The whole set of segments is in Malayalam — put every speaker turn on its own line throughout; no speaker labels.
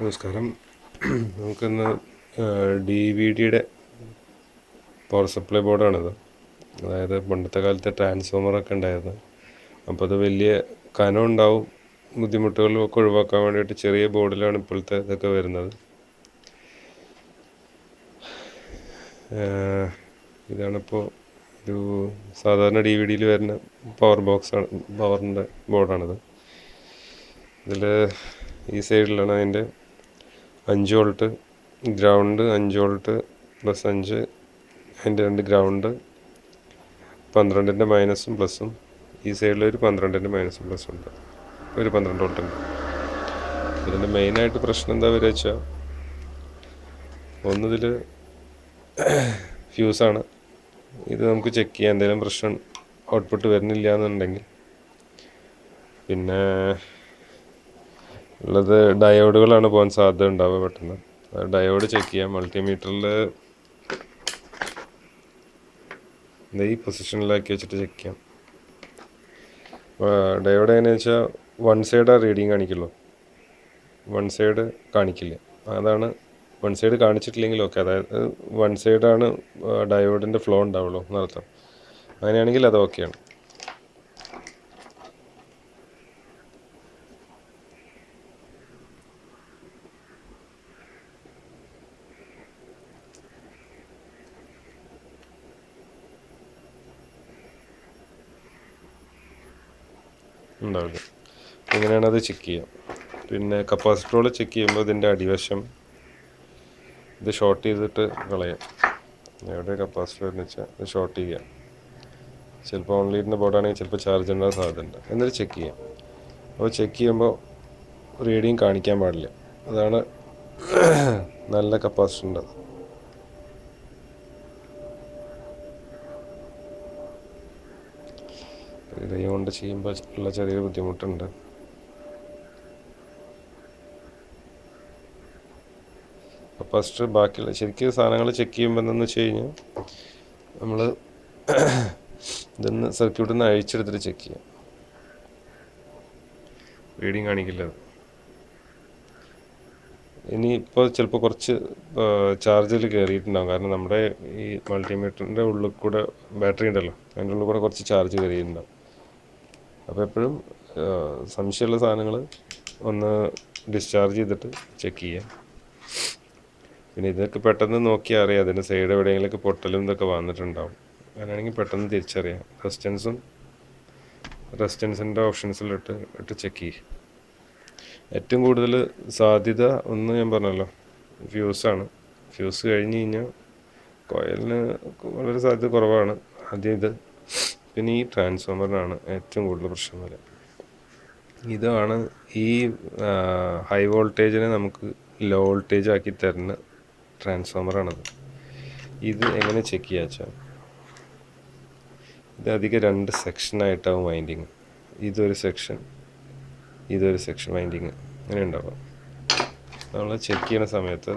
നമസ്കാരം. നമുക്കിന്ന് ഡി വി ഡിയുടെ പവർ സപ്ലൈ ബോർഡാണിത് അതായത് പണ്ടത്തെ കാലത്തെ ട്രാൻസ്ഫോമറൊക്കെ ഉണ്ടായിരുന്നു. അപ്പോൾ അത് വലിയ കനം ഉണ്ടാവും ബുദ്ധിമുട്ടുകളും ഒക്കെ ഒഴിവാക്കാൻ വേണ്ടിയിട്ട് ചെറിയ ബോർഡിലാണ് ഇപ്പോഴത്തെ ഇതൊക്കെ വരുന്നത്. ഇതാണിപ്പോൾ ഒരു സാധാരണ ഡി വി ഡിയിൽ വരുന്ന പവർ ബോക്സാണ് പവറിന്റെ ബോർഡാണിത് ഇതിൽ ഈ സൈഡിലാണ് അതിന്റെ അഞ്ച് വോൾട്ട് ഗ്രൗണ്ട് അഞ്ച് വോൾട്ട് പ്ലസ് അഞ്ച് അതിന്റെ രണ്ട് ഗ്രൗണ്ട് പന്ത്രണ്ടിന്റെ മൈനസും പ്ലസും ഈ സൈഡിൽ ഒരു പന്ത്രണ്ടിന്റെ മൈനസും പ്ലസും ഉണ്ട്. ഒരു പന്ത്രണ്ട് വോൾട്ട് ഉണ്ട്. ഇതിന്റെ മെയിനായിട്ട് പ്രശ്നം എന്താ വരിക വെച്ചാൽ ഒന്നിതിൽ ഫ്യൂസാണ് ഇത് നമുക്ക് ചെക്ക് ചെയ്യാം. എന്തെങ്കിലും പ്രശ്നം ഔട്ട്പുട്ട് വരുന്നില്ല എന്നുണ്ടെങ്കിൽ. പിന്നെ ഉള്ളത് ഡയോഡുകളാണ് പോകാൻ സാധ്യത ഉണ്ടാവുക പെട്ടെന്ന്. ഡയോഡ് ചെക്ക് ചെയ്യാം. മൾട്ടിമീറ്ററിൽ ഈ പൊസിഷനിലാക്കി വെച്ചിട്ട് ചെക്ക് ചെയ്യാം. ഡയോഡ് എങ്ങനെയാണെന്ന് വെച്ചാൽ വൺ സൈഡ് റീഡിങ് കാണിക്കുള്ളൂ. വൺ സൈഡ് കാണിക്കില്ല. അതാണ് വൺ സൈഡ് കാണിച്ചിട്ടില്ലെങ്കിൽ ഓക്കെ അതായത് വൺ സൈഡാണ് ഡയോഡിന്റെ ഫ്ലോ ഉണ്ടാവുള്ളൂ എന്നർത്ഥം. അങ്ങനെയാണെങ്കിൽ അത് ഓക്കെയാണ് ഉണ്ടാവില്ല. ഇങ്ങനെയാണ് അത് ചെക്ക് ചെയ്യുക. പിന്നെ കപ്പാസിറ്ററോൾ ചെക്ക് ചെയ്യുമ്പോൾ ഇതിന്റെ അടിവശം ഇത് ഷോർട്ട് ചെയ്തിട്ട് കളയാം. എവിടെ കപ്പാസിറ്റർ എന്ന് വെച്ചാൽ ഇത് ഷോർട്ട് ചെയ്യുക. ചിലപ്പോൾ ഓൺലി ഇരുന്ന ബോർഡാണെങ്കിൽ ചിലപ്പോൾ ചാർജ് ഉണ്ടാകാൻ സാധ്യതയുണ്ട് എന്നിട്ട് ചെക്ക് ചെയ്യാം അപ്പോൾ ചെക്ക് ചെയ്യുമ്പോൾ റീഡിങ് കാണിക്കാൻ പാടില്ല. അതാണ് നല്ല കപ്പാസിറ്ററിന്റെ റിലേ കൊണ്ട് ചെയ്യുമ്പോൾ ഉള്ള ചെറിയൊരു ബുദ്ധിമുട്ടുണ്ട്. ഫസ്റ്റ് ബാക്കിയുള്ള ശരിക്കും സാധനങ്ങൾ ചെക്ക് ചെയ്യുമ്പോൾ എന്താണെന്ന് വെച്ച് കഴിഞ്ഞാൽ നമ്മൾ ഇതൊന്ന് സർക്യൂട്ടിൽ നിന്ന് അഴിച്ചെടുത്തിട്ട് ചെക്ക് ചെയ്യാം. റീഡിങ് കാണിക്കില്ല ഇനി ഇപ്പോൾ ചിലപ്പോൾ കുറച്ച് ചാർജിൽ കയറിയിട്ടുണ്ടാകും കാരണം നമ്മുടെ ഈ മൾട്ടിമീറ്ററിന്റെ ഉള്ളിൽ കൂടെ ബാറ്ററി ഉണ്ടല്ലോ. അതിന്റെ ഉള്ളിൽ കൂടെ കുറച്ച് ചാർജ് കയറിയിട്ടുണ്ടാകും അപ്പോൾ എപ്പോഴും സംശയമുള്ള സാധനങ്ങൾ ഒന്ന് ഡിസ്ചാർജ് ചെയ്തിട്ട് ചെക്ക് ചെയ്യുക പിന്നെ ഇതൊക്കെ പെട്ടെന്ന് നോക്കിയാൽ അറിയാം അതിന്റെ സൈഡ് എവിടെയെങ്കിലൊക്കെ പൊട്ടലും ഇതൊക്കെ വന്നിട്ടുണ്ടാവും. അങ്ങനെയാണെങ്കിൽ പെട്ടെന്ന് തിരിച്ചറിയാം. റെസ്റ്റൻസും റെസ്റ്റൻസിന്റെ ഓപ്ഷൻസിലിട്ട് ഇട്ട് ചെക്ക് ചെയ്യുക ഏറ്റവും കൂടുതൽ സാധ്യത ഒന്ന് ഞാൻ പറഞ്ഞല്ലോ ഫ്യൂസാണ് ഫ്യൂസ് കഴിഞ്ഞ് കഴിഞ്ഞാൽ കോയലിന് വളരെ സാധ്യത കുറവാണ്. ആദ്യം ഇത് പിന്നെ ഈ ട്രാൻസ്ഫോമറിനാണ് ഏറ്റവും കൂടുതൽ പ്രശ്നം വരിക ഇതാണ് ഈ ഹൈ വോൾട്ടേജിനെ നമുക്ക് ലോ വോൾട്ടേജ് ആക്കി തരുന്ന ട്രാൻസ്ഫോമറാണത്. ഇത് എങ്ങനെ ചെക്ക് ചെയ്യുക വെച്ചാൽ ഇത് അധികം രണ്ട് സെക്ഷനായിട്ടാവും വൈൻഡിങ്. ഇതൊരു സെക്ഷൻ ഇതൊരു സെക്ഷൻ വൈൻഡിങ്. അങ്ങനെ ഉണ്ടാവുക നമ്മൾ ചെക്ക് ചെയ്യുന്ന സമയത്ത്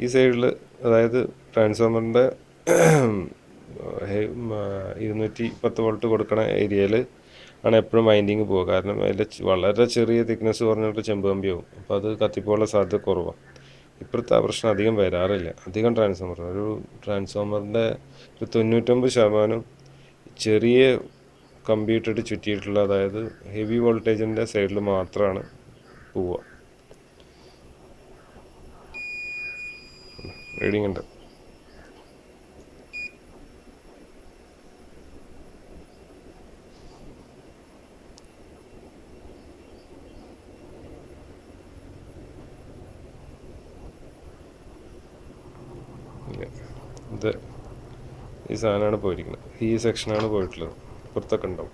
ഈ സൈഡിൽ അതായത് ട്രാൻസ്ഫോമറിന്റെ ഇരുന്നൂറ്റി പത്ത് വോൾട്ട് കൊടുക്കണ ഏരിയയിൽ ആണ് എപ്പോഴും വൈൻഡിങ് പോവുക. കാരണം അതിൽ വളരെ ചെറിയ തിക്നെസ് പറഞ്ഞിട്ട് ചെമ്പ് കമ്പിയാവും അപ്പോൾ അത് കത്തിപ്പോകാനുള്ള സാധ്യത കുറവാണ് ഇപ്പോഴത്തെ പ്രശ്നം അധികം വരാറില്ല. അധികം ട്രാൻസ്ഫോമർ ഒരു ട്രാൻസ്ഫോമറിന്റെ ഒരു തൊണ്ണൂറ്റൊമ്പത് ശതമാനം ചെറിയ കമ്പി ഇട്ടിട്ട് ചുറ്റിയിട്ടുള്ള അതായത് ഹെവി വോൾട്ടേജിന്റെ സൈഡിൽ മാത്രമാണ് പോവുക. റീഡിംഗ് ഉണ്ട്. ഇത് ഈ സാധനമാണ് പോയിരിക്കുന്നത്. ഈ സെക്ഷനാണ് പോയിട്ടുള്ളത്. പുറത്തൊക്കെ ഉണ്ടാവും.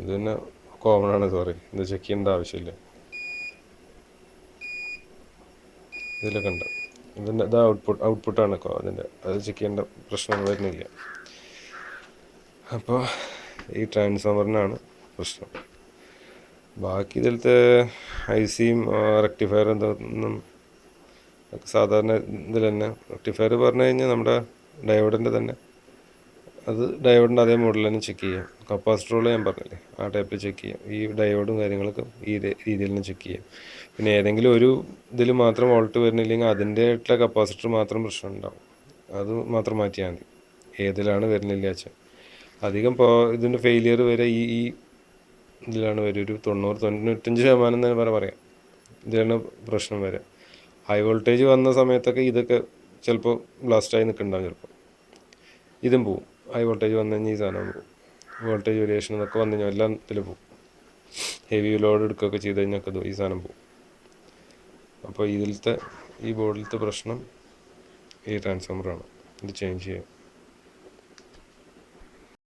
ഇത് തന്നെ കോമൺ ആണ് സോറി ഇത് ചെക്ക് ചെയ്യേണ്ട ആവശ്യമില്ല. ഇതിലൊക്കെ ഉണ്ട്. ഇതിന്റെ ഇത് ഔട്ട്പുട്ട് ഔട്ട്പുട്ടാണ് അതിന്റെ അത് ചെക്ക് ചെയ്യേണ്ട പ്രശ്നം വരുന്നില്ല. അപ്പോൾ ഈ ട്രാൻസ്ഫോമറിനാണ് പ്രശ്നം. ബാക്കി ഇതിലത്തെ ഐ സിയും റെക്ടിഫയർ എന്തൊന്നും സാധാരണ ഇതിൽ തന്നെ റെക്ടിഫയർ പറഞ്ഞു കഴിഞ്ഞാൽ നമ്മുടെ ഡയോഡിന്റെ തന്നെ. അത് ഡയോഡിന്റെ അതേ മോഡൽ തന്നെ ചെക്ക് ചെയ്യാം. കപ്പാസിറ്ററുകൾ ഞാൻ പറഞ്ഞില്ലേ ആ ടൈപ്പിൽ ചെക്ക് ചെയ്യാം. ഈ ഡയോഡും കാര്യങ്ങളൊക്കെ ഈ രീതിയിൽ തന്നെ ചെക്ക് ചെയ്യാം. പിന്നെ ഏതെങ്കിലും ഒരു ഇതിൽ മാത്രം വോൾട്ട് വരുന്നില്ലെങ്കിൽ അതിന്റെ ആയിട്ടുള്ള കപ്പാസിറ്റർ മാത്രം പ്രശ്നം ഉണ്ടാവും. അത് മാത്രം മാറ്റിയാൽ മതി. ഏതിലാണ് വരുന്നില്ല വെച്ചാൽ. അധികം ഇപ്പോൾ ഇതിന്റെ ഫെയിലിയർ വരെ ഈ ഈ ഇതിലാണ് വരും ഒരു തൊണ്ണൂറ് തൊണ്ണൂറ്റഞ്ച് ശതമാനം തന്നെ പറ പറയാം. ഇതിലാണ് പ്രശ്നം വരെ. ഹൈ വോൾട്ടേജ് വന്ന സമയത്തൊക്കെ ഇതൊക്കെ ചിലപ്പോൾ ബ്ലാസ്റ്റായി നിൽക്കുന്നുണ്ടാവും ചിലപ്പോൾ. ഇതും പോവും. ഹൈ വോൾട്ടേജ് വന്നു കഴിഞ്ഞാൽ ഈ സാധനം പോകും. വോൾട്ടേജ് വേരിയേഷൻ എന്നൊക്കെ വന്നു കഴിഞ്ഞാൽ എല്ലാം ഇതിൽ പോകും. ഹെവി ലോഡ് എടുക്കുകയൊക്കെ ചെയ്ത് കഴിഞ്ഞാൽ ഈ സാധനം പോകും. അപ്പോൾ ഇതിലത്തെ ഈ ബോർഡിലത്തെ പ്രശ്നം ഈ ട്രാൻസ്ഫോമറാണ് ഇത് ചേഞ്ച് ചെയ്യാം